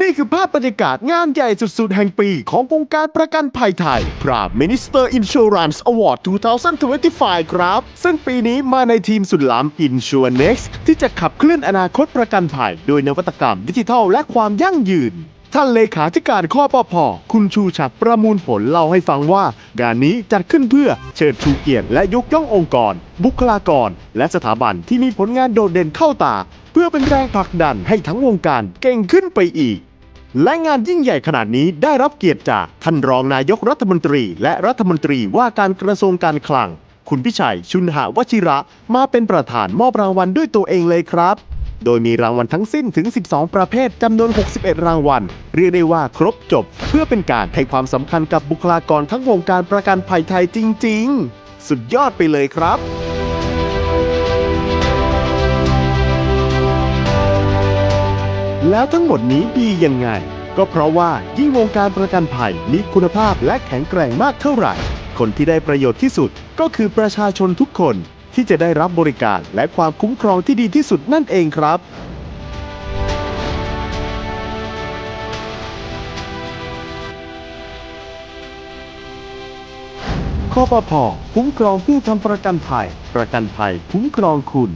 นี่คือภาพบรรยากาศงานใหญ่สุดๆ แห่งปีของวงการประกันภัยไทย พรา Minister Insurance Award 2025 ครับ ซึ่งปีนี้มาในทีมสุดล้ำ InsureNext ที่จะขับเคลื่อนอนาคตประกันภัย โดยนวัตกรรมดิจิทัลและความยั่งยืนท่านเลขาธิการข้อปพคุณชูชัดประมูลผลเล่าให้ฟังว่า งานนี้จัดขึ้นเพื่อเชิดชูเกียรติและยกย่ององค์กร บุคลากร และสถาบันที่มีผลงานโดดเด่นเข้าตา เพื่อเป็นแรงผลักดันให้ทั้งวงการเก่งขึ้นไปอีก และงานยิ่งใหญ่ขนาดนี้ได้รับเกียรติจากท่านรองนายกรัฐมนตรี และรัฐมนตรีว่าการกระทรวงการคลัง คุณพิชัยชุนหาวชิระ มาเป็นประธานมอบรางวัลด้วยตัวเองเลยครับ โดยมีรางวัลทั้งสิ้นถึง 12 ประเภทจำนวน 61 รางวัล เรียกได้ว่าครบจบ เพื่อเป็นการให้ความสำคัญกับบุคลากรทั้งวงการประกันภัยไทยจริง ๆ สุดยอดไปเลยครับ แล้วทั้งหมดนี้ดียังไง ก็เพราะว่ายิ่งวงการประกันภัยมีคุณภาพและแข็งแกร่งมากเท่าไหร่ คนที่ได้ประโยชน์ที่สุดก็คือประชาชนทุกคนที่จะได้รับบริการและความคุ้มครองที่ดีที่สุดนั่นเองครับข้อปพคุ้มครองผู้ทำประกันภัย ประกันภัยคุ้มครองคุณ